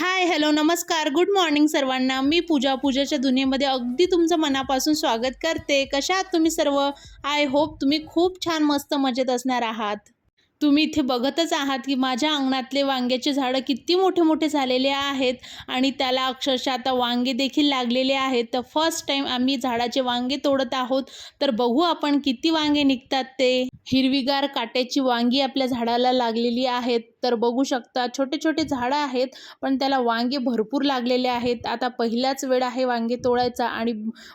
हाय hello नमस्कार. Good morning सर्वांना. मी पूजा. पूजाच्या दुनियेमध्ये अगदी तुमचं मनापासून स्वागत करते. कशा आहात तुम्ही सर्व? आय होप तुम्ही खूप छान मस्त मजेत असणार आहात. तुम्ही इथे बघतच आहात की माझ्या अंगणातले वांग्याचे झाडं किती मोठे मोठे झालेले आहेत आणि त्याला अक्षरशः आता वांगे देखील लागलेले आहेत. तर फर्स्ट टाईम आम्ही झाडाचे वांगे तोडत आहोत तर बघू आपण किती वांगे निघतात ते. हिरवीगार काट्याची वांगी आपल्या झाडाला लागलेली आहेत. तर बघू शकता छोटे छोटे झाडं आहेत पण त्याला वांगे भरपूर लागलेले आहेत. आता पहिलाच वेळ आहे वांगे तोडायचा आणि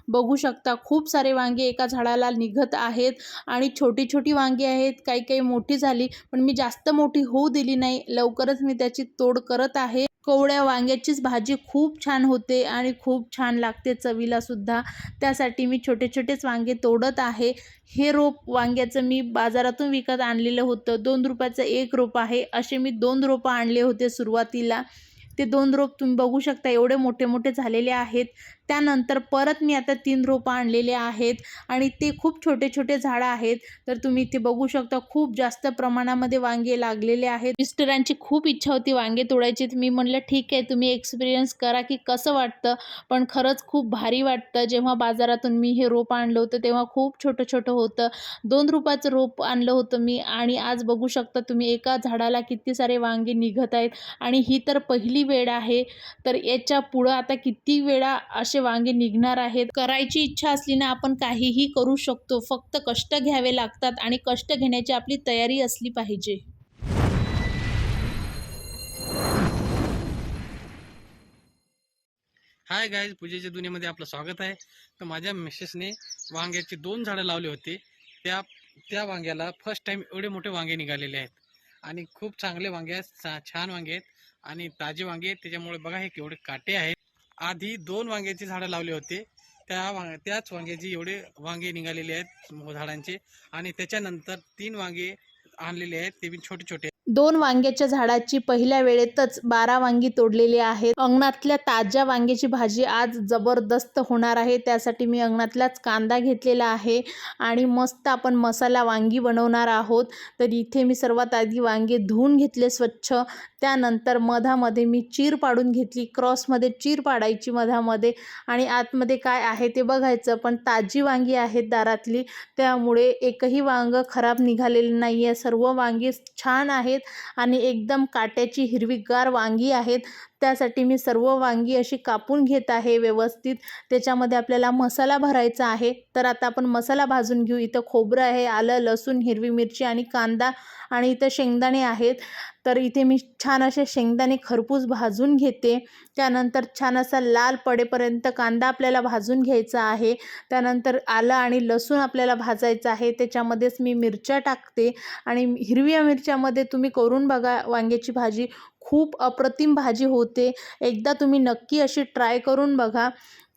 बघू शकता खूप सारे वांगे एका झाडाला निघत आहेत आणि छोटी छोटी वांगी आहेत. काही काही मोठी झाली पण मी जास्त मोठी होऊ दिली नाही. लवकरच मी त्याची तोड करत आहे. कोवळ्या वांग्याचीच भाजी खूप छान होते आणि खूप छान लागते चवीला सुद्धा. त्यासाठी मी छोटे छोटेच वांगे तोडत आहे. हे रोप वांग्याचं मी बाजारातून विकत आणलेलं होतं. दोन रुपयाचं एक रोप आहे. असे मी दोन रोपं आणले होते सुरुवातीला. ते दोन रोप तुम्ही बघू शकता एवढे मोठे मोठे झालेले आहेत. त्यानंतर परत मी आता तीन रोपं आणलेले आहेत आणि ते खूप छोटे छोटे झाडं आहेत. तर तुम्ही इथे बघू शकता खूप जास्त प्रमाणामध्ये वांगे लागलेले आहेत. मिस्टरांची खूप इच्छा होती वांगे तोडायची. तर मी म्हणलं ठीक आहे तुम्ही एक्सपिरियन्स करा की कसं वाटतं. पण खरंच खूप भारी वाटतं. जेव्हा बाजारातून मी हे रोप आणलं होतं तेव्हा खूप छोटं छोटं होतं. दोन रुपयाचं रोप आणलं होतं मी आणि आज बघू शकता तुम्ही एका झाडाला किती सारे वांगे निघत आहेत. आणि ही तर पहिली वेळ आहे. तर याच्या पुढं आता किती वेळा असे वांगे निघणार आहेत. करायची इच्छा असली ना आपण काहीही करू शकतो. फक्त कष्ट घ्यावे लागतात आणि कष्ट घेण्याची आपली तयारी असली पाहिजे. हाय गाईज पूजेच्या दुनियेमध्ये आपलं स्वागत आहे. तर माझ्या मिसेसने वांग्याची दोन झाडं लावली होती. त्या त्या वांग्याला फर्स्ट टाईम एवढे मोठे वांगे निघालेले आहेत. आणि खूप चांगले वांगे आहेत छान वांगे आहेत आणि ताजे वांगे आहेत. त्याच्यामुळे बघा हे केवढे काटे आहेत. आधी दोन वांग्याची झाडं लावली होती. त्या वांग त्याच वांग्याची एवढे वांगे निघालेले आहेत झाडांचे. आणि त्याच्यानंतर तीन वांगे आणलेले आहेत ते बी छोटे छोटे दोन वांग्याच्या झाडाची पहिल्या वेळेतच बारा वांगी तोडलेली आहेत. अंगणातल्या ताज्या वांग्याची भाजी आज जबरदस्त होणार आहे. त्यासाठी मी अंगणातलाच कांदा घेतलेला आहे आणि मस्त आपण मसाला वांगी बनवणार आहोत. तर इथे मी सर्वात आधी वांगे धुवून घेतले स्वच्छ. त्यानंतर मधामध्ये मी चीर पाडून घेतली. क्रॉसमध्ये चीर पाडायची मधामध्ये. आणि आतमध्ये काय आहे ते बघायचं. पण ताजी वांगी आहेत दारातली. त्यामुळे एकही वांग खराब निघालेली नाही आहे सर्व वांगी छान आहेत. आणि एकदम काट्याची हिरवीगार वांगी आहेत. त्यासाठी मी सर्व वांगी अशी कापून घेत आहे व्यवस्थित. त्याच्यामध्ये आपल्याला मसाला भरायचा आहे. तर आता आपण मसाला भाजून घेऊ. इथं खोबरं आहे आलं लसूण हिरवी मिरची आणि कांदा आणि इथं शेंगदाणे आहेत. तर इथे मी छान असे शेंगदाणे खरपूस भाजून घेते. त्यानंतर छान असा लाल पडेपर्यंत कांदा आपल्याला भाजून घ्यायचा आहे. त्यानंतर आलं आणि लसूण आपल्याला भाजायचं आहे. त्याच्यामध्येच मी मिरच्या टाकते. आणि हिरव्या मिरच्यामध्ये तुम्ही करून बघा वांग्याची भाजी खूप अप्रतिम भाजी होते. एकदा तुम्ही नक्की अशी ट्राय करून बघा.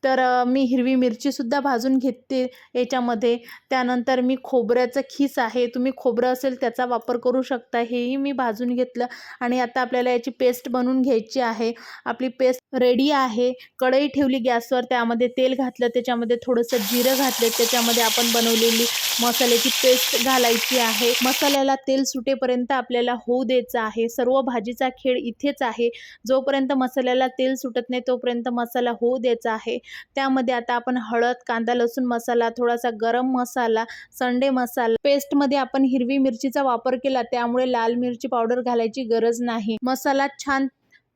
तर मी हिरवी मिरचीसुद्धा भाजून घेते याच्यामध्ये. त्यानंतर मी खोबऱ्याचं खीस आहे. तुम्ही खोबरं असेल त्याचा वापर करू शकता. हेही मी भाजून घेतलं आणि आता आपल्याला याची पेस्ट बनवून घ्यायची आहे. आपली पेस्ट रेडी आहे. कढई ठेवली गॅसवर. त्यामध्ये तेल घातलं. त्याच्यामध्ये थोडंसं जिरं घातलं. त्याच्यामध्ये आपण बनवलेली मसाल्याची पेस्ट घालायची आहे. मसाल्याला तेल सुटेपर्यंत आपल्याला होऊ द्यायचं आहे. सर्व भाजीचा खेळ इथेच आहे. जोपर्यंत मसाल्याला तेल सुटत नाही तोपर्यंत मसाला होऊ द्यायचा आहे. त्यामध्ये आता आपण हळद कांदा लसूण मसाला थोडासा गरम मसाला संडे मसाला पेस्टमध्ये आपण हिरवी मिरचीचा वापर केला. त्यामुळे लाल मिरची पावडर घालायची गरज नाही. मसाला छान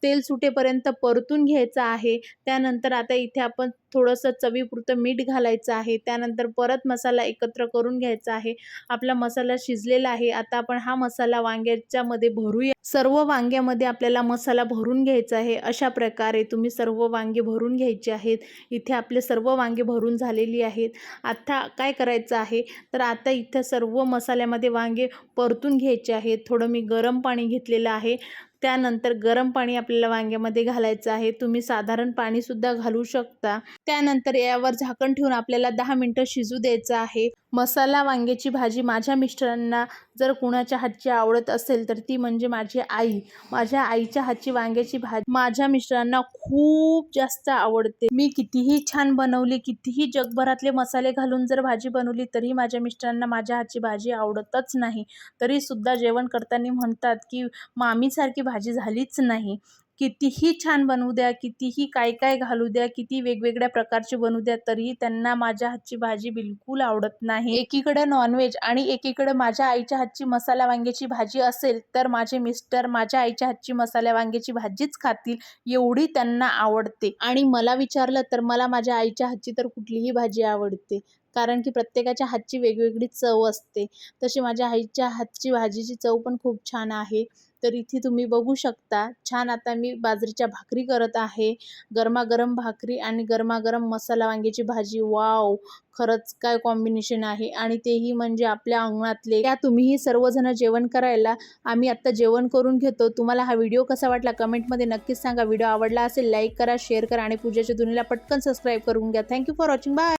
तेल सुटेपर्यंत परतून घ्यायचं आहे. त्यानंतर आता इथे आपण थोडंसं चवीपुरतं मीठ घालायचं आहे. त्यानंतर परत मसाला एकत्र करून घ्यायचा आहे. आपला मसाला शिजलेला आहे. आता आपण हा मसाला वांग्याच्या मध्ये भरूया. सर्व वांग्यामध्ये आपल्याला मसाला भरून घ्यायचा आहे. अशा प्रकारे तुम्ही सर्व वांगे भरून घ्यायचे आहेत. इथे आपले सर्व वांगे भरून झालेली आहेत. आता काय करायचं आहे? तर आता इथं सर्व मसाल्यामध्ये वांगे परतून घ्यायचे आहेत. थोडं मी गरम पाणी घेतलेलं आहे. त्यानंतर गरम पाणी आपल्याला वांग्यामध्ये घालायचं आहे. तुम्ही साधारण पाणीसुद्धा घालू शकता. त्यानंतर यावर झाकण ठेवून आपल्याला दहा मिनटं शिजू द्यायचं आहे. मसाला वांग्याची भाजी माझ्या मिस्टरांना जर कुणाच्या हातची आवडत असेल तर ती म्हणजे माझी आई. माझ्या आईच्या हातची वांग्याची भाजी माझ्या मिस्टरांना खूप जास्त आवडते. मी कितीही छान बनवली कितीही जगभरातले मसाले घालून जर भाजी बनवली तरी माझ्या मिस्टरांना माझ्या हातची भाजी आवडतच नाही. तरीसुद्धा जेवण करताना म्हणतात की मामीसारखी भाजी झालीच नाही. कितीही छान बनवू द्या कितीही काय काय घालू द्या किती वेगवेगळ्या प्रकारची बनवू द्या तरीही त्यांना माझ्या हातची भाजी बिलकुल आवडत नाही. एकीकडे नॉनव्हेज आणि एकीकडे माझ्या आईच्या हातची मसाला वांग्याची भाजी असेल तर माझे मिस्टर माझ्या आईच्या हातची मसाल्या वांग्याची भाजीच खातील एवढी त्यांना आवडते. आणि मला विचारलं तर मला माझ्या आईच्या हातची तर कुठलीही भाजी आवडते कारण की प्रत्येकाच्या हातची वेगवेगळी चव असते. तशी माझ्या आईच्या हातची भाजीची चव पण खूप छान आहे. तर इथे तुम्ही बघू शकता छान आता मी बाजरीच्या भाकरी करत आहे. गरमागरम भाकरी आणि गरमागरम मसाला वांग्याची भाजी. वाव! खरंच काय कॉम्बिनेशन आहे. आणि तेही म्हणजे आपल्या अंगणातले. या तुम्हीही सर्वजण जेवण करायला आम्ही आत्ता जेवण करून घेतो. तुम्हाला हा व्हिडिओ कसा वाटला कमेंटमध्ये नक्कीच सांगा. व्हिडिओ आवडला असेल लाईक करा शेअर करा आणि पूजेच्या दुनीला पटकन सबस्क्राईब करून घ्या. Thank you for watching bye